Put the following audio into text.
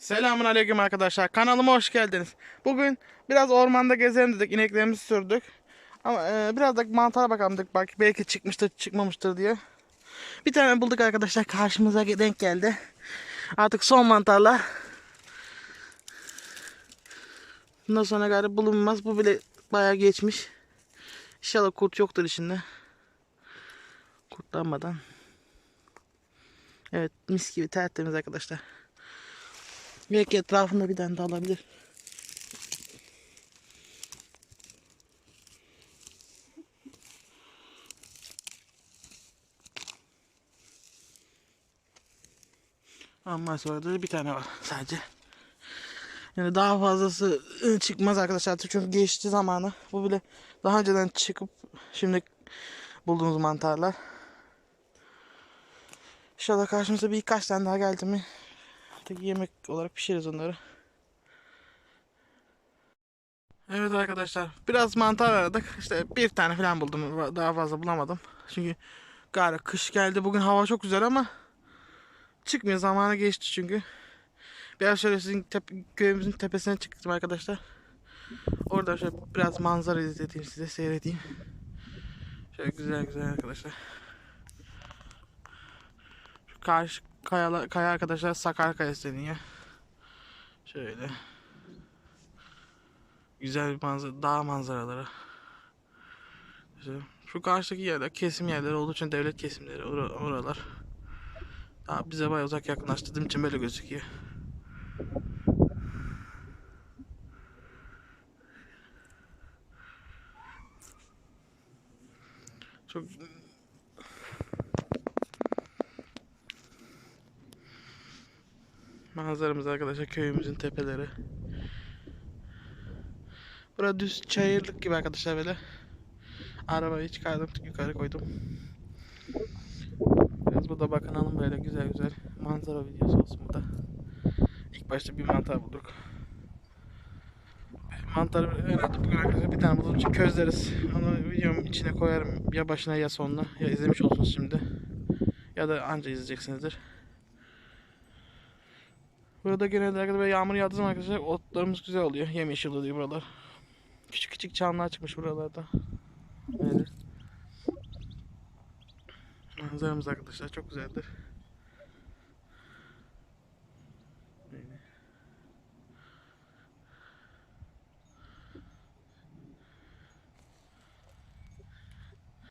Selamun aleyküm arkadaşlar. Kanalıma hoş geldiniz. Bugün biraz ormanda gezelim dedik. İneklerimizi sürdük. Ama e, biraz da mantara bakalım dedik. Bak belki çıkmıştır çıkmamıştır diye. Bir tane bulduk arkadaşlar. Karşımıza denk geldi. Artık son mantarla. Bundan sonra galiba bulunmaz. Bu bile bayağı geçmiş. İnşallah kurt yoktur içinde. Kurtlanmadan. Evet mis gibi tertemiz arkadaşlar. Belki etrafında bir tane de alabilir. Ama sonra da bir tane var sadece. Yani daha fazlası ıı, çıkmaz arkadaşlar çünkü geçti zamanı. Bu bile daha önceden çıkıp şimdi bulduğumuz mantarlar. İnşallah karşımıza birkaç tane daha geldi mi Artık yemek olarak pişiririz onları. Evet arkadaşlar biraz mantar aradık. İşte bir tane falan buldum. Daha fazla bulamadım. Çünkü galiba kış geldi. Bugün hava çok güzel ama çıkmıyor. Zamanı geçti çünkü. Biraz şöyle sizin tep- köyümüzün tepesine çıktım arkadaşlar. Orada şöyle biraz manzara izleteyim size seyredeyim. Şöyle güzel güzel arkadaşlar. Şu karşı kaya, kaya arkadaşlar Sakar Kayası deniyor. Şöyle. Güzel bir manzara, dağ manzaraları. İşte şu karşıdaki yerler kesim yerleri olduğu için devlet kesimleri or- oralar. Daha bize bayağı uzak yakınlaştırdığım için böyle gözüküyor. Çok Manzaramız arkadaşlar köyümüzün tepeleri. Burada düz çayırlık gibi arkadaşlar böyle. Arabayı çıkardım yukarı koydum. Biraz burada bakınalım böyle güzel güzel manzara videosu olsun burada. İlk başta bir mantar bulduk. Mantarı herhalde bugün arkadaşlar bir tane buldum közleriz. Onu videomun içine koyarım ya başına ya sonuna. Ya izlemiş olsunuz şimdi. Ya da anca izleyeceksinizdir. Burada genelde arkadaşlar böyle yağmur yağdığı zaman arkadaşlar otlarımız güzel oluyor. Yemyeşil oluyor buralar. Küçük küçük çamlar çıkmış buralarda. Böyle. Manzaramız arkadaşlar çok güzeldir.